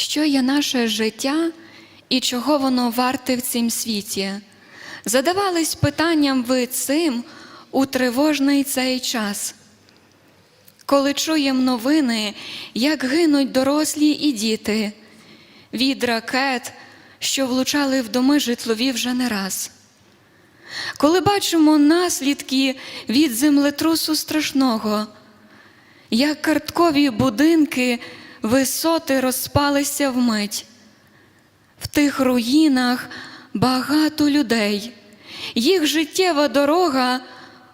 що є наше життя і чого воно варте в цім світі. Задавались питанням ви цим у тривожний цей час. Коли чуємо новини, як гинуть дорослі і діти, від ракет, що влучали в доми житлові вже не раз. Коли бачимо наслідки від землетрусу страшного, як карткові будинки висоти розпалися вмить, в тих руїнах багато людей, їх життєва дорога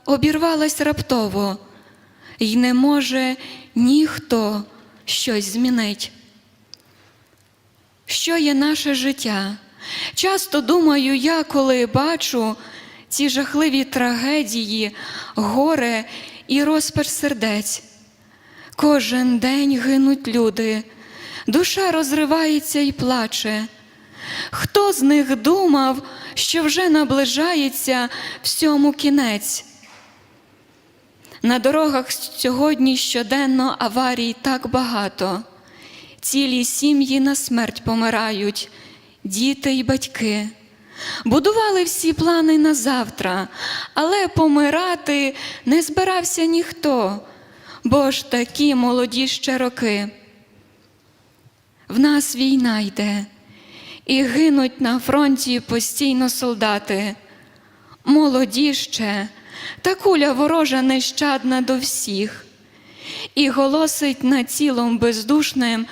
обірвалась раптово, і не може ніхто щось змінить. Що є наше життя? Часто думаю, я коли бачу ці жахливі трагедії, горе і розпач сердець. Кожен день гинуть люди, душа розривається і плаче. Хто з них думав, що вже наближається всьому кінець? На дорогах сьогодні щоденно аварій так багато. Цілі сім'ї на смерть помирають, діти й батьки. Будували всі плани на завтра, але помирати не збирався ніхто, бо ж такі молоді ще роки. В нас війна йде, і гинуть на фронті постійно солдати. Молоді ще, та куля ворожа нещадна до всіх, і голосить на цілом бездушним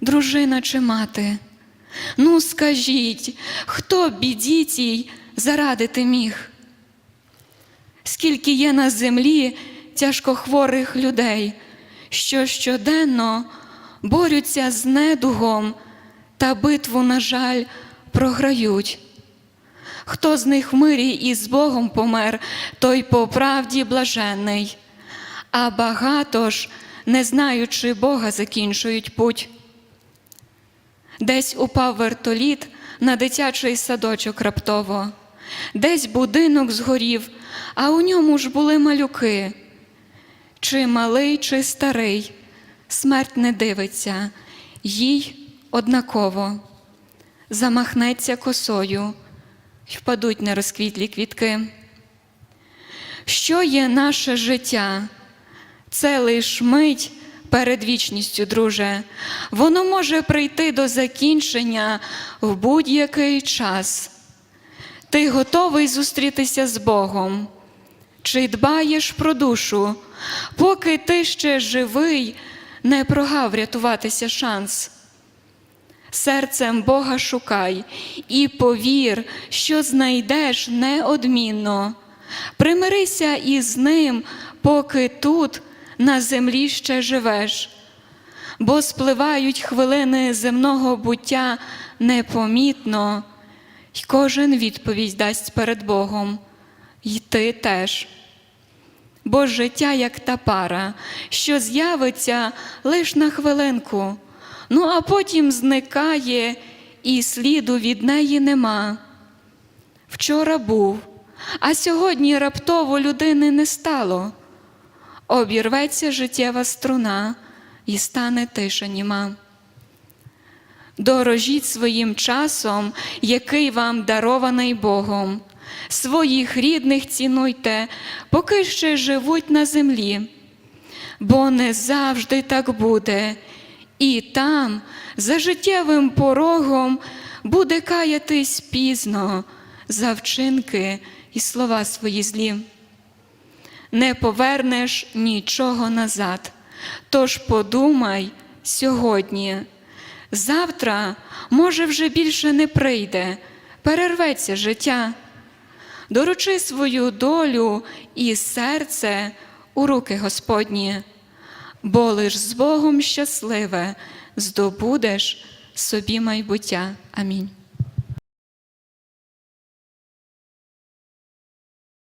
дружина чи мати. Ну, скажіть, хто біді тій зарадити міг? Скільки є на землі тяжкохворих людей, що щоденно борються з недугом та битву, на жаль, програють. Хто з них в мирі і з Богом помер, той по правді блаженний, а багато ж, не знаючи Бога, закінчують путь. Десь упав вертоліт на дитячий садочок раптово, десь будинок згорів, а у ньому ж були малюки. Чи малий, чи старий, смерть не дивиться, їй однаково, замахнеться косою, й впадуть нерозквітлі квітки. Що є наше життя? Це лиш мить перед вічністю, друже. Воно може прийти до закінчення в будь-який час. Ти готовий зустрітися з Богом? Чи дбаєш про душу, поки ти ще живий, не прогав рятуватися шанс? Серцем Бога шукай і повір, що знайдеш неодмінно. Примирися із ним, поки тут на землі ще живеш, бо спливають хвилини земного буття непомітно, й кожен відповідь дасть перед Богом, й ти теж. Бо життя, як та пара, що з'явиться лиш на хвилинку, ну а потім зникає, і сліду від неї нема. Вчора був, а сьогодні раптово людини не стало. Обірветься життєва струна і стане тиша німа. Дорожіть своїм часом, який вам дарований Богом. Своїх рідних цінуйте, поки ще живуть на землі, бо не завжди так буде, і там, за життєвим порогом, буде каятись пізно за вчинки і слова свої злі. Не повернеш нічого назад, тож подумай сьогодні. Завтра, може, вже більше не прийде, перерветься життя. Доручи свою долю і серце у руки Господні, бо лиш з Богом щасливе здобудеш собі майбуття. Амінь.